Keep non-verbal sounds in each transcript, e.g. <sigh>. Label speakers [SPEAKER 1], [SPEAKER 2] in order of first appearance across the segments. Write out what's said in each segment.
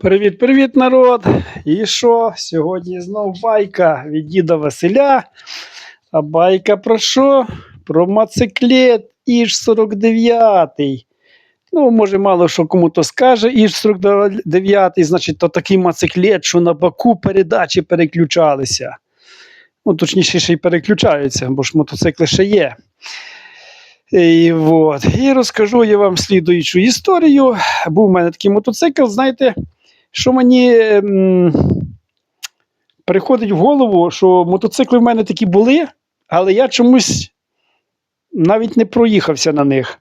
[SPEAKER 1] Привіт-привіт, народ! І що? Сьогодні знов байка від діда Василя. А байка про що? Про моциклет Іж 49. Ну, може, мало що кому то скаже. Іж 49, значить, то такий моциклет, що на боку передачі переключалися. Ну, точніше, ще й переключаються, бо ж мотоцикли ще є. І, от. і розкажу я вам слідуючу історію. Був у мене такий мотоцикл, знаєте, що мені ем, приходить в голову, що мотоцикли в мене такі були, але я чомусь навіть не проїхався на них.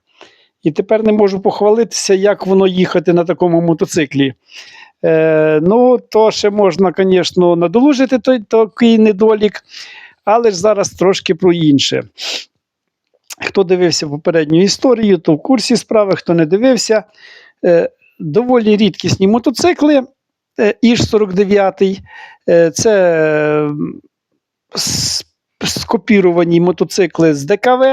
[SPEAKER 1] І тепер не можу похвалитися, як воно їхати на такому мотоциклі. Е, ну, то ще можна, звісно, надолужити той такий недолік, але ж зараз трошки про інше. Хто дивився попередню історію, то в курсі справи, хто не дивився, е, доволі рідкісні мотоцикли. е, Іж 49 е, це скопіровані мотоцикли з ДКВ.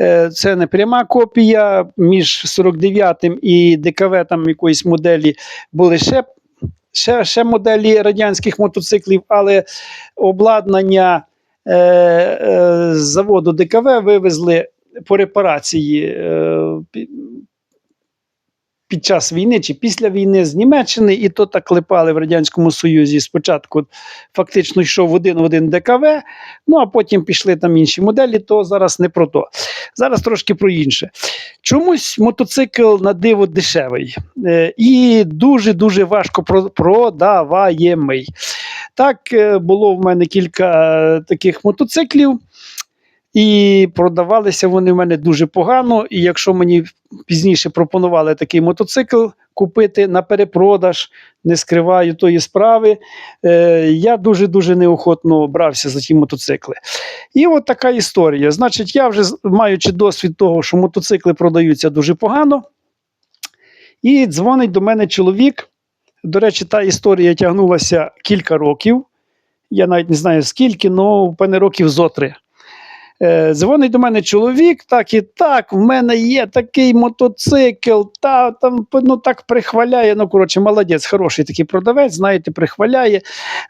[SPEAKER 1] Е, Це не пряма копія. Між 49 і ДКВ там якоїсь моделі були ще, ще, ще моделі радянських мотоциклів, але обладнання е, е, заводу ДКВ вивезли по репарації е, під час війни чи після війни з Німеччини, і то так клепали в Радянському Союзі. Спочатку фактично йшов один в один ДКВ, ну а потім пішли там інші моделі, то зараз не про то. Зараз трошки про інше. Чомусь мотоцикл на диво дешевий е, і дуже-дуже важко про- продаваємий. Так, е, було в мене кілька е, таких мотоциклів. І продавалися вони в мене дуже погано. І якщо мені пізніше пропонували такий мотоцикл купити на перепродаж, не скриваю тої справи, е, я дуже-дуже неохотно брався за ті мотоцикли. І от така історія. Значить, я вже маючи досвід того, що мотоцикли продаються дуже погано, і дзвонить до мене чоловік. До речі, та історія тягнулася кілька років. Я навіть не знаю скільки, але мене років зо три. Е, дзвонить до мене чоловік, так і так, в мене є такий мотоцикл, та там ну, так прихваляє. Ну, коротше, молодець, хороший такий продавець, знаєте, прихваляє.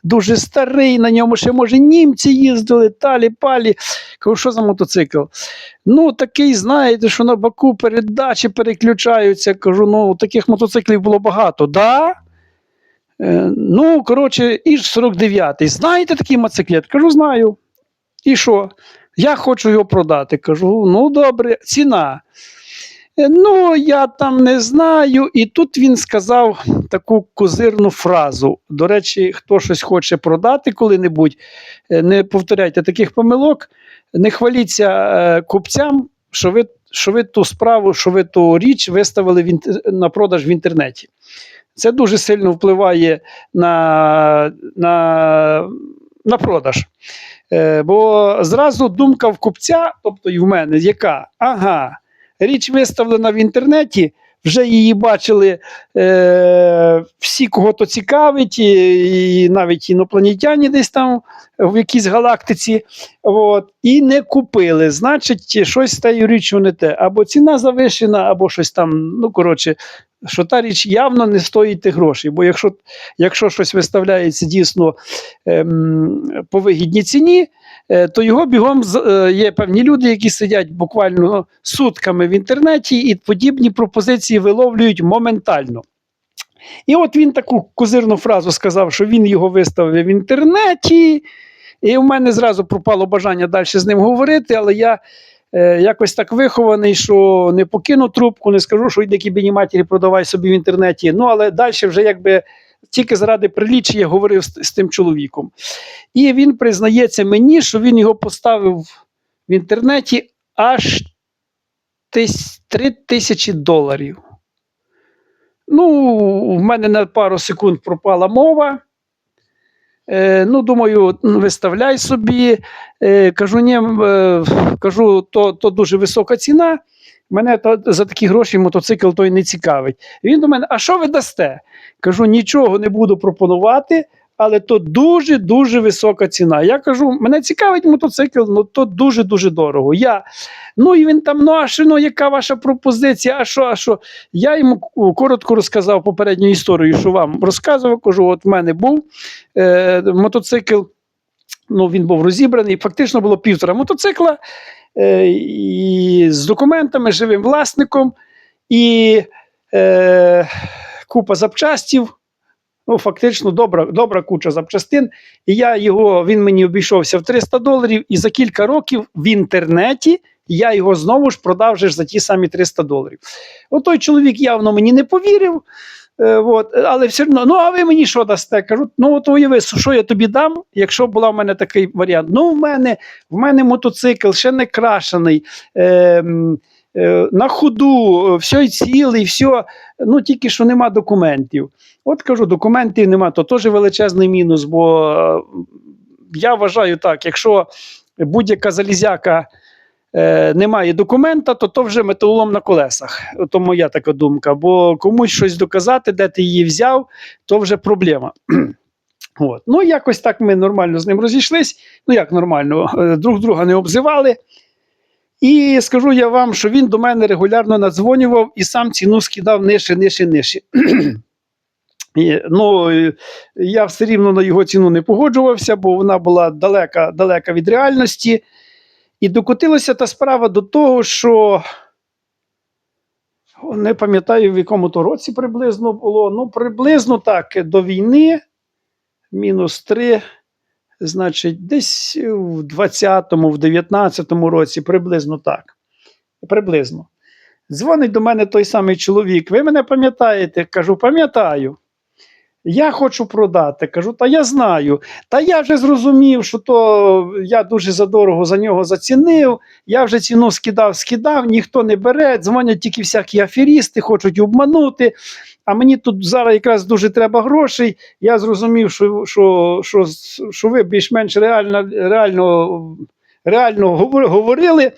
[SPEAKER 1] Дуже старий, на ньому ще, може, німці їздили, талі палі. Кажу, що за мотоцикл? Ну, такий, знаєте, що на боку передачі переключаються. Кажу, ну, таких мотоциклів було багато. Да? Е, ну, коротше, Іж 49-й. Знаєте такий мотоциклет? Кажу, знаю. І що? Я хочу його продати. Кажу, ну добре, ціна. «Е, Ну, я там не знаю. І тут він сказав таку козирну фразу. До речі, хто щось хоче продати коли-небудь, е, не повторяйте таких помилок, не хваліться е, купцям, що ви, що ви ту справу, що ви ту річ виставили в на продаж в інтернеті. Це дуже сильно впливає на, на, на продаж. Е, бо зразу думка в купця, тобто і в мене, яка? Ага, річ виставлена в інтернеті, вже її бачили е, всі, кого то цікавить, і, і навіть інопланетяні десь там в якійсь галактиці, от, і не купили. Значить, щось з тією річчю не те. Або ціна завищена, або щось там, ну коротше, що та річ явно не стоїть тих грошей. Бо якщо, якщо щось виставляється дійсно ем, по вигідній ціні, е, то його бігом е, є певні люди, які сидять буквально сутками в інтернеті і подібні пропозиції виловлюють моментально. І от він таку козирну фразу сказав, що він його виставив в інтернеті, і в мене зразу пропало бажання далі з ним говорити, але я е, якось так вихований, що не покину трубку, не скажу, що йди кібіні матері, продавай собі в інтернеті. Ну, але далі вже якби тільки заради приліччя я говорив з, з тим чоловіком. І він признається мені, що він його поставив в інтернеті аж тис- 3 тисячі доларів. Ну, в мене на пару секунд пропала мова. Е, ну, думаю, ну, виставляй собі. Е, кажу, ні, е, кажу, то, то дуже висока ціна. Мене то, за такі гроші мотоцикл той не цікавить. Він до мене: а що ви дасте? Кажу, нічого не буду пропонувати, але то дуже-дуже висока ціна. Я кажу, мене цікавить мотоцикл, ну то дуже-дуже дорого. Я, ну і він там, ну а що, ну, яка ваша пропозиція? А що, а що? Я йому коротко розказав попередню історію, що вам розказував. Кажу, от в мене був е, мотоцикл. Ну, він був розібраний. Фактично було півтора мотоцикла і з документами, живим власником, і е, купа запчастів. Ну, фактично, добра, добра куча запчастин. І я його, він мені обійшовся в 300 доларів, і за кілька років в інтернеті я його знову ж продав вже за ті самі 300 доларів. От той чоловік явно мені не повірив. Е, але все одно, ну а ви мені що дасте? Кажу, ну от уяви, що я тобі дам, якщо була в мене такий варіант. Ну, в мене, в мене мотоцикл ще не крашений, е, е, на ходу, е, все цілий, все, ну тільки що нема документів. От кажу, документів нема, то теж величезний мінус, бо е, я вважаю так, якщо будь-яка залізяка е, немає документа, то то вже металолом на колесах. То моя така думка. Бо комусь щось доказати, де ти її взяв, то вже проблема. <clears throat> От. Ну, якось так ми нормально з ним розійшлись. Ну, як нормально, е, друг друга не обзивали. І скажу я вам, що він до мене регулярно надзвонював і сам ціну скидав нижче, нижче, нижче. <clears throat> Ну, я все рівно на його ціну не погоджувався, бо вона була далека, далека від реальності. І докотилася та справа до того, що не пам'ятаю, в якому то році приблизно було. Ну, приблизно так, до війни, мінус 3, значить, десь в 20-му, в 19-му році, приблизно так. Приблизно. Дзвонить до мене той самий чоловік. Ви мене пам'ятаєте? Кажу, пам'ятаю. Я хочу продати. Кажу, та я знаю. Та я вже зрозумів, що то я дуже задорого за нього зацінив. Я вже ціну скидав, скидав, ніхто не бере. Дзвонять тільки всякі аферісти, хочуть обманути. А мені тут зараз якраз дуже треба грошей. Я зрозумів, що, що, що, що ви більш-менш реально, реально, реально говорили.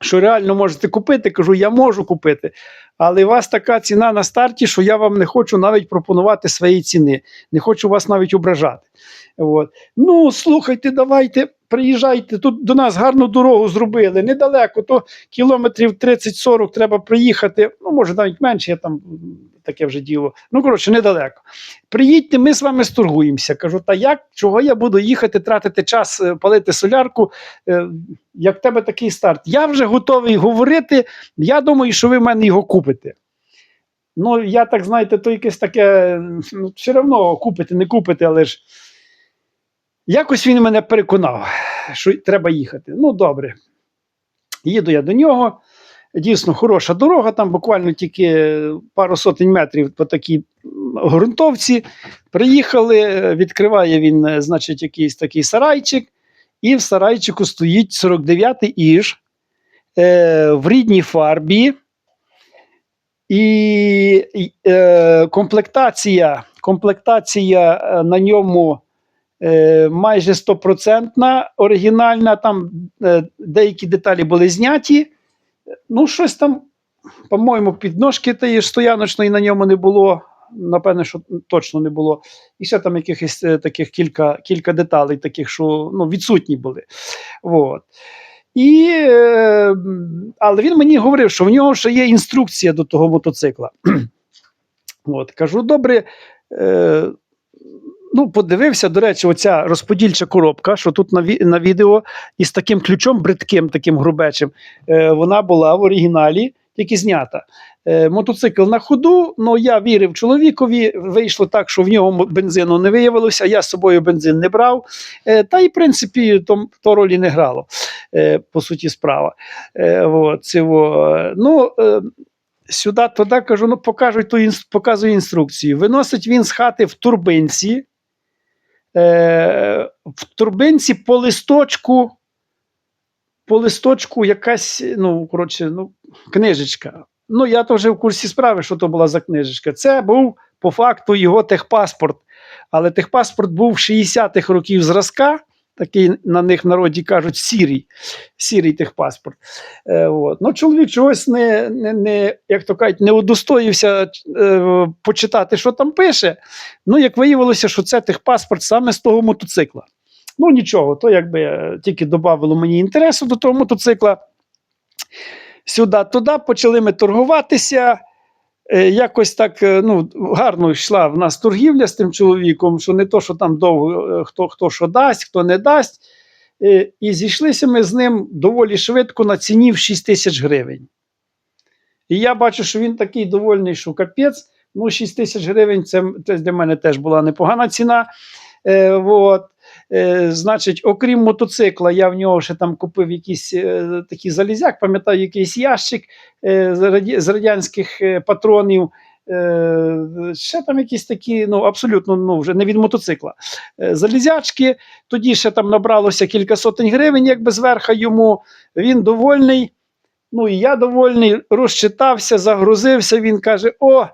[SPEAKER 1] Що реально можете купити, кажу, я можу купити. Але у вас така ціна на старті, що я вам не хочу навіть пропонувати свої ціни. Не хочу вас навіть ображати. От. Ну, слухайте, давайте, приїжджайте. Тут до нас гарну дорогу зробили. Недалеко, то кілометрів 30-40 треба приїхати. Ну, може, навіть менше, я там таке вже діло. Ну, коротше, недалеко. Приїдьте, ми з вами сторгуємося. Кажу, та як, чого я буду їхати, тратити час, е, палити солярку, е, як в тебе такий старт? Я вже готовий говорити. Я думаю, що ви в мене його купите. Ну, я так, знаєте, то якесь таке, ну, все одно купите, не купите, але ж якось він мене переконав, що треба їхати. Ну, добре. Їду я до нього. Дійсно, хороша дорога, там буквально тільки пару сотень метрів по такій м, ґрунтовці. Приїхали, відкриває він, значить, якийсь такий сарайчик, і в сарайчику стоїть 49-й іж е, в рідній фарбі. І, і, е, комплектація, комплектація е, на ньому е, майже стопроцентна, оригінальна. Там е, деякі деталі були зняті. Ну, щось там, по-моєму, підножки тієї стояночної на ньому не було. Напевне, що точно не було. І ще там якихось е, таких кілька, кілька деталей, таких, що ну, відсутні були. От. І, е, але він мені говорив, що в нього ще є інструкція до того мотоцикла. <clears throat> От, кажу, добре. Е, ну, подивився, до речі, оця розподільча коробка, що тут на, на відео із таким ключом бридким, таким грубечим, е, вона була в оригіналі, тільки знята. Е, мотоцикл на ходу, ну я вірив чоловікові. Вийшло так, що в нього бензину не виявилося. Я з собою бензин не брав. Е, та й, в принципі, то, то ролі не грало, е, по суті, справа. Е, от, цього. Ну, е, сюди, туди кажу, ну покажуть ту показую інструкцію. Виносить він з хати в турбинці. Е, в турбинці по листочку, по листочку якась, ну, коротше, ну, книжечка. Ну, я то вже в курсі справи, що то була за книжечка. Це був по факту його техпаспорт. Але техпаспорт був 60-х років зразка, такий на них народі кажуть сірий, сірий техпаспорт. Е, от. Ну, чоловік чогось не, не, не, як то кажуть, не удостоївся е, почитати, що там пише. Ну, як виявилося, що це техпаспорт саме з того мотоцикла. Ну, нічого, то якби е, тільки додавало мені інтересу до того мотоцикла. Сюди-туди почали ми торгуватися. Е, Якось так е, ну, гарно йшла в нас торгівля з тим чоловіком, що не то, що там довго е, хто, хто що дасть, хто не дасть. І зійшлися ми з ним доволі швидко на ціні в 6 тисяч гривень. І я бачу, що він такий довольний, що капець. Ну, 6 тисяч гривень це, це для мене теж була непогана ціна. Е, вот. Е, значить, окрім мотоцикла, я в нього ще там купив якийсь е, такий залізяк, пам'ятаю, якийсь ящик е, з, радянських е, патронів. Ще там якісь такі, ну абсолютно ну, вже не від мотоцикла. Залізячки. Тоді ще там набралося кілька сотень гривень, якби зверха йому. Він довольний. Ну і я довольний, розчитався, загрузився. Він каже: О,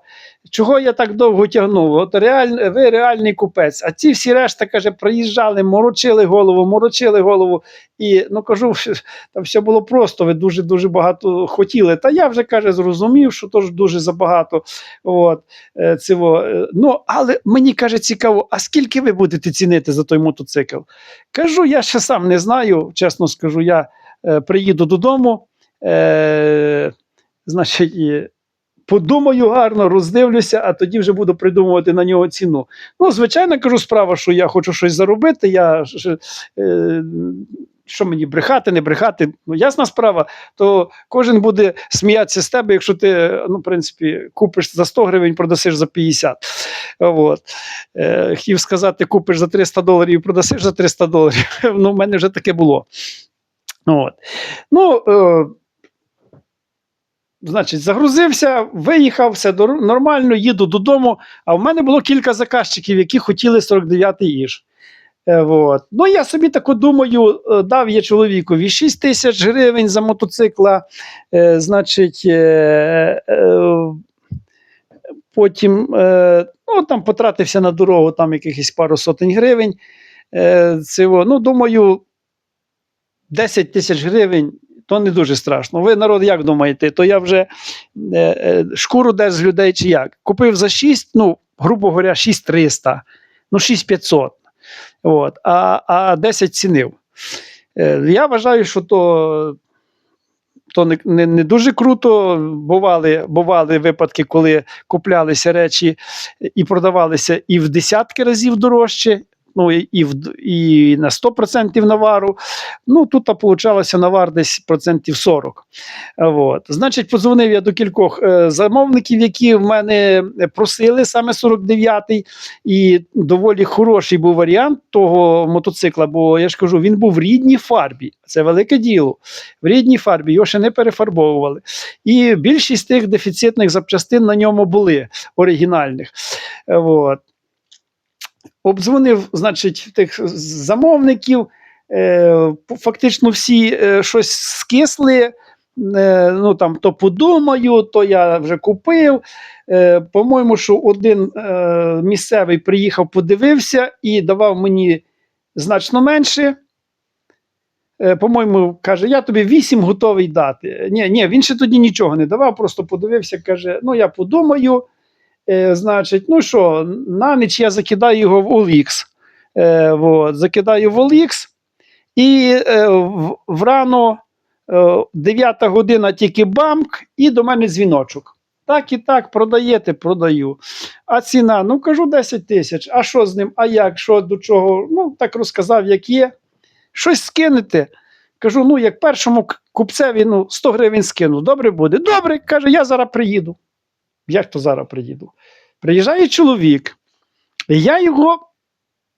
[SPEAKER 1] чого я так довго тягнув? От реаль, ви реальний купець. А ці всі решта каже, приїжджали, морочили голову, морочили голову. І ну кажу, <laughs> там все було просто. Ви дуже дуже багато хотіли. Та я вже каже, зрозумів, що то ж дуже забагато. От, е, цього. Е, Ну, але мені каже, цікаво, а скільки ви будете цінити за той мотоцикл? Кажу, я ще сам не знаю. Чесно скажу, я е, приїду додому. Е, значить, подумаю гарно, роздивлюся, а тоді вже буду придумувати на нього ціну. Ну, звичайно, кажу, справа, що я хочу щось заробити. Я, е, що мені брехати, не брехати? Ну, ясна справа, то кожен буде сміятися з тебе, якщо ти, ну, в принципі, купиш за 100 гривень, продасиш за 50. От. Е, хотів сказати, купиш за 300 доларів, продасиш за 300 доларів. <laughs> Ну, в мене вже таке було. От. Ну, е, Значить, загрузився, виїхав, все нормально, їду додому. А в мене було кілька заказчиків, які хотіли 49-й іж. Е, вот. Ну, я собі тако думаю, е, дав я чоловікові 6 тисяч гривень за мотоцикла. Е, значить, потім ну, там потратився на дорогу там якихось пару сотень гривень. Цього, ну, думаю, 10 тисяч гривень то не дуже страшно. Ви, народ, як думаєте, то я вже е, е, шкуру десь з людей чи як? Купив за 6, ну, грубо говоря, 6300, ну, 6500. От, а, а 10 цінив. Е, я вважаю, що то. То не, не, не дуже круто. Бували, бували випадки, коли куплялися речі і продавалися і в десятки разів дорожче, ну і, в, і на 100% навару. Ну, тут получалося навар десь процентів 40. От. Значить, подзвонив я до кількох е, замовників, які в мене просили саме 49-й, і доволі хороший був варіант того мотоцикла, бо я ж кажу, він був в рідній фарбі. Це велике діло. В рідній фарбі його ще не перефарбовували. І більшість тих дефіцитних запчастин на ньому були оригінальних. От. Обдзвонив, значить, тих замовників. Е, фактично всі е, щось скисли. Е, ну там то подумаю, то я вже купив. По-моєму, що один місцевий приїхав, подивився і давав мені значно менше. По-моєму, каже, я тобі 8 готовий дати. Ні, ні, він ще тоді нічого не давав, просто подивився, каже: ну я подумаю. Е, значить, ну що, на ніч я закидаю його в OLX. Е, вот, закидаю в OLX. І е, в, врано е, 9 година тільки бамк, і до мене дзвіночок. Так і так, продаєте, продаю. А ціна, ну кажу 10 тисяч. А що з ним? А як? Що до чого? Ну, так розказав, як є. Щось скинете. Кажу, ну, як першому купцеві ну, 100 гривень скину. Добре буде. Добре, каже, я зараз приїду. Як то зараз приїду? Приїжджає чоловік, і я його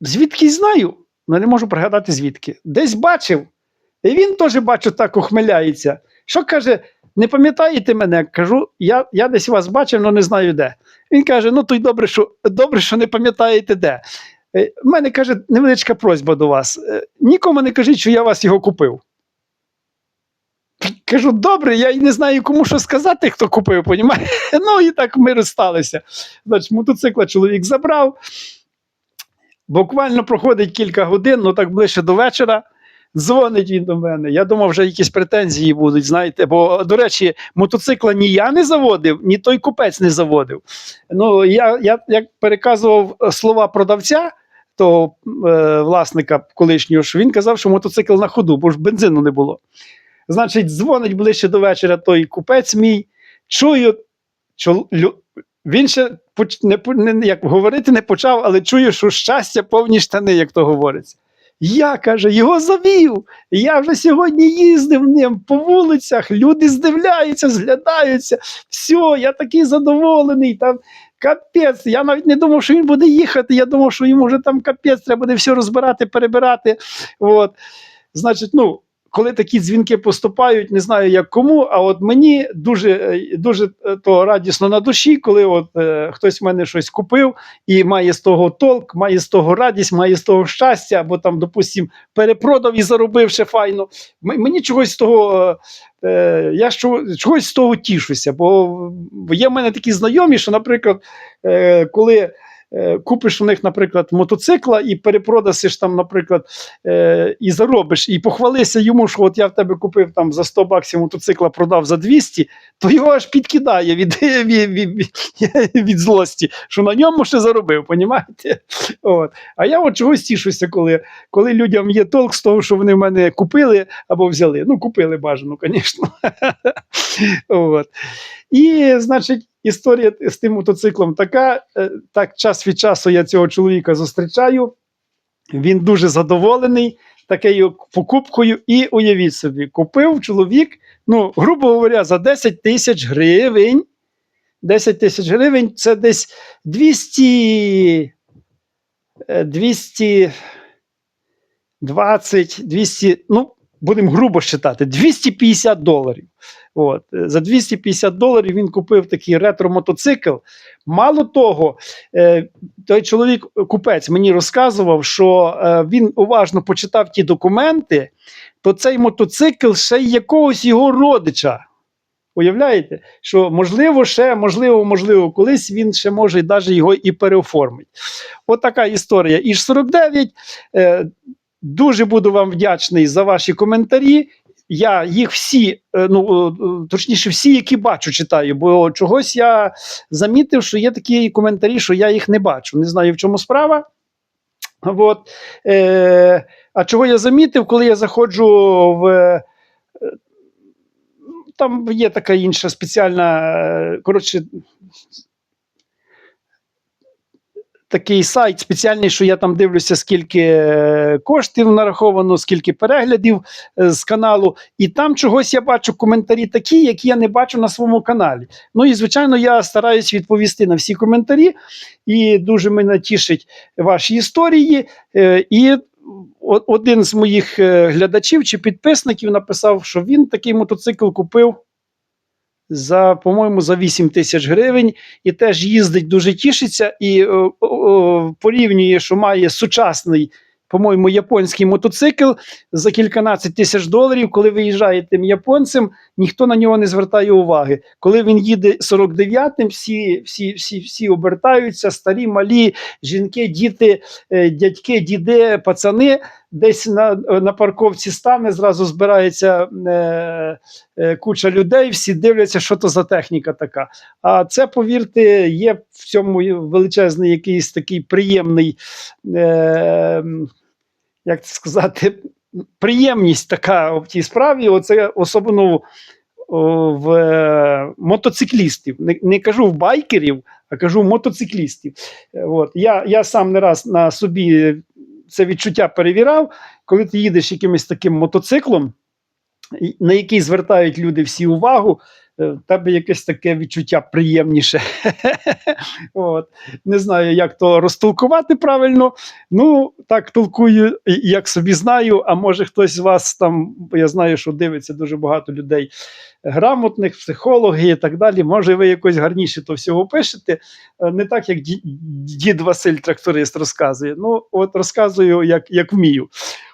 [SPEAKER 1] звідки знаю, але не можу пригадати звідки. Десь бачив. І він теж бачу, так ухмиляється. Що каже, не пам'ятаєте мене? Кажу, я, я десь вас бачив, але не знаю де. Він каже: ну то й добре, що добре, що не пам'ятаєте де. Е, У мене каже, невеличка просьба до вас. Е, Нікому не кажіть, що я вас його купив. Кажу, добре, я й не знаю, кому що сказати, хто купив, понімає? <laughs> Ну і так ми розсталися. Значить, мотоцикла чоловік забрав. буквально проходить кілька годин, ну так ближче до вечора. Дзвонить він до мене. Я думав, вже якісь претензії будуть, знаєте. Бо, до речі, мотоцикла ні я не заводив, ні той купець не заводив. Ну, я, я як переказував е, слова продавця, того е, власника колишнього, що він казав, що мотоцикл на ходу, бо ж бензину не було. Значить, дзвонить ближче до вечора той купець мій. Чую, лю, він ще не, не, як говорити не почав, але чую, що щастя повні штани, як то говориться. Я каже, його завів. Я вже сьогодні їздив ним по вулицях, люди здивляються, зглядаються. Все, я такий задоволений. Там капець. Я навіть не думав, що він буде їхати. Я думав, що йому вже там капець, треба буде все розбирати, перебирати. От. Значить, ну. Коли такі дзвінки поступають, не знаю як кому, а от мені дуже е, дуже е, то радісно на душі, коли от е, хтось в мене щось купив і має з того толк, має з того радість, має з того щастя, або там, допустим, перепродав і заробив ще файно. М- мені чогось з того, е, я що, чогось з того тішуся, бо, є в мене такі знайомі, що, наприклад, е, коли купиш у них, наприклад, мотоцикла і перепродасиш там, наприклад, е, і заробиш, і похвалися йому, що от я в тебе купив там за 100 баксів мотоцикла, продав за 200, то його аж підкидає <laughs> від, від, від, від, злості, що на ньому ще заробив, понімаєте? От. А я от чогось тішуся, коли, коли людям є толк з того, що вони в мене купили або взяли. Ну, купили бажано, звісно. <laughs> І, значить, історія з тим мотоциклом така. е, Так, час від часу я цього чоловіка зустрічаю. Він дуже задоволений такою покупкою. І уявіть собі, купив чоловік, ну, грубо говоря, за 10 тисяч гривень. 10 тисяч гривень це десь 200, е, 220, 200, ну, будемо грубо считати, 250 доларів. От. е, За 250 доларів він купив такий ретро-мотоцикл. Мало того, е, той чоловік, купець, мені розказував, що е, він уважно почитав ті документи, то цей мотоцикл ще й якогось його родича. Уявляєте, що можливо, ще, можливо, можливо, колись він ще може навіть його і переоформить. От історія. Іж 49. Дуже буду вам вдячний за ваші коментарі. Я їх всі, е, ну е, точніше, всі, які бачу, читаю, бо чогось я замітив, що є такі коментарі, що я їх не бачу. Не знаю, в чому справа. От. Е, а чого я замітив, коли я заходжу в. е, Там є така інша спеціальна, коротше, такий сайт спеціальний, що я там дивлюся, скільки е, коштів нараховано, скільки переглядів е, з каналу. І там чогось я бачу коментарі такі, які я не бачу на своєму каналі. Ну і звичайно, я стараюсь відповісти на всі коментарі, і дуже мене тішить ваші історії. Е, І один з моїх глядачів чи підписників написав, що він такий мотоцикл купив. За, по-моєму, за 8 тисяч гривень і теж їздить, дуже тішиться і о, о, порівнює, що має сучасний, по-моєму, японський мотоцикл за кільканадцять тисяч доларів. Коли виїжджає тим японцем, ніхто на нього не звертає уваги. Коли він їде 49-м, всі, всі, всі, всі обертаються, старі, малі, жінки, діти, е, дядьки, діди, пацани. Десь на, на парковці стане, зразу збирається е, е, куча людей, всі дивляться, що то за техніка така. А це, повірте, є в цьому величезний якийсь такий приємний, е, як це сказати, приємність така в тій справі. Оце особливо в е, мотоциклістів. Не, не кажу в байкерів, а кажу в мотоциклістів. Е, От. Я, я сам не раз на собі це відчуття перевіряв, коли ти їдеш якимось таким мотоциклом, на який звертають люди всі увагу, в тебе якесь таке відчуття приємніше. <laughs> От. Не знаю, як то розтолкувати правильно. Ну, так толкую, як собі знаю. А може хтось з вас там, бо я знаю, що дивиться дуже багато людей грамотних, психологи і так далі. Може, ви якось гарніше то всього пишете. Е, Не так, як дід Василь тракторист розказує. Ну, от розказую, як, як вмію.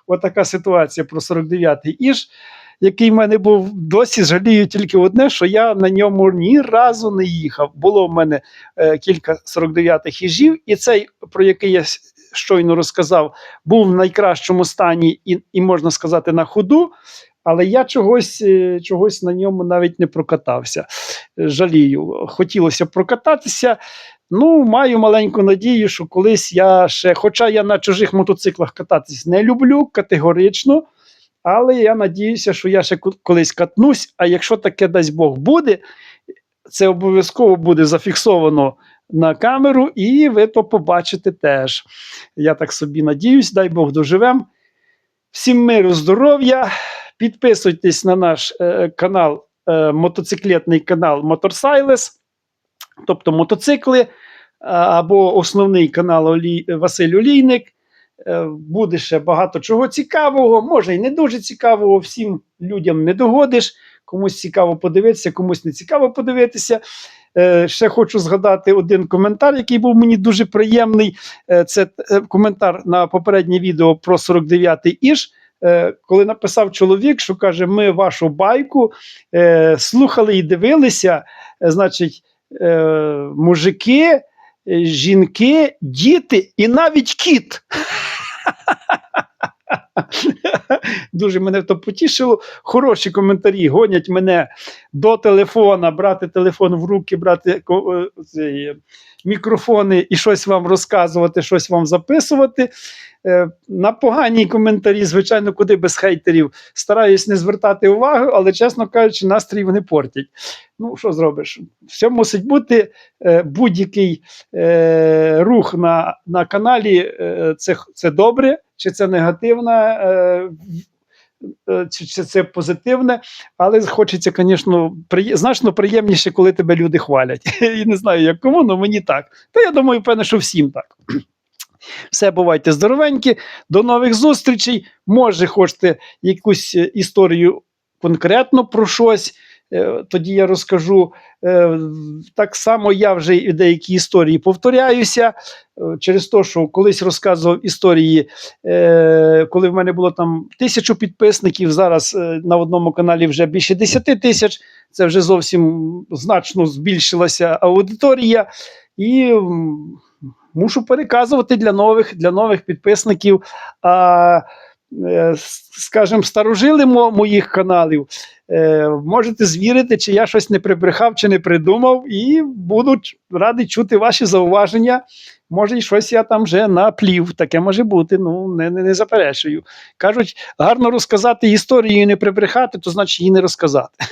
[SPEAKER 1] От така ситуація про 49-й іж який в мене був досі, жалію тільки одне, що я на ньому ні разу не їхав. Було в мене е, кілька 49-х їжів, і цей, про який я щойно розказав, був в найкращому стані і, і можна сказати, на ходу. Але я чогось, е, чогось на ньому навіть не прокатався. Жалію. Хотілося прокататися. Ну, маю маленьку надію, що колись я ще, хоча я на чужих мотоциклах кататись не люблю категорично, але я надіюся, що я ще колись катнусь. А якщо таке дасть Бог буде, це обов'язково буде зафіксовано на камеру, і ви то побачите теж. Я так собі надіюсь, дай Бог доживем. Всім миру, здоров'я. Підписуйтесь на наш е, канал, е, мотоциклетний канал Motorsailes, тобто мотоцикли, або основний канал Олі... Василь Олійник. Е, Буде ще багато чого цікавого, може і не дуже цікавого, всім людям не догодиш. Комусь цікаво подивитися, комусь не цікаво подивитися. Е, ще хочу згадати один коментар, який був мені дуже приємний. Е, це коментар на попереднє відео про 49-й Іж. Е, коли написав чоловік, що каже: ми вашу байку слухали і дивилися, значить, мужики, жінки, діти і навіть кіт. <laughs> Дуже мене то потішило. Хороші коментарі гонять мене до телефона, брати телефон в руки, брати е, цей, е, мікрофони і щось вам розказувати, щось вам записувати. Е, На погані коментарі, звичайно, куди без хейтерів. Стараюсь не звертати увагу, але, чесно кажучи, настрій вони портять. Ну, що зробиш? Все мусить бути е, будь-який е, рух на, на каналі. Це, це добре, чи це негативна. Е, чи, це позитивне, але хочеться, звісно, приє... значно приємніше, коли тебе люди хвалять. <laughs> І не знаю, як кому, але мені так. Та я думаю, певне, що всім так. <clears throat> Все, бувайте здоровенькі, до нових зустрічей. Може, хочете якусь історію конкретно про щось. Е, Тоді я розкажу. Е, Так само я вже і деякі історії повторяюся е, через те, що колись розказував історії, коли в мене було там тисячу підписників. Зараз на одному каналі вже більше 10 тисяч. Це вже зовсім значно збільшилася аудиторія. І мушу переказувати для нових, для нових підписників. А, скажімо, старожили мо- моїх каналів. Е, можете звірити, чи я щось не прибрехав, чи не придумав, і буду радий чути ваші зауваження. Може, і щось я там вже наплів. Таке може бути. Ну, не, не, не заперечую. Кажуть, гарно розказати історію і не прибрехати, то значить її не розказати.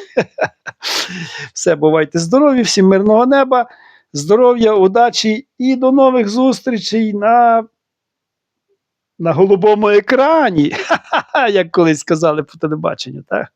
[SPEAKER 1] <laughs> Все, бувайте здорові, всім мирного неба, здоров'я, удачі і до нових зустрічей на, на голубому екрані, <laughs> як колись сказали по телебаченню. Так?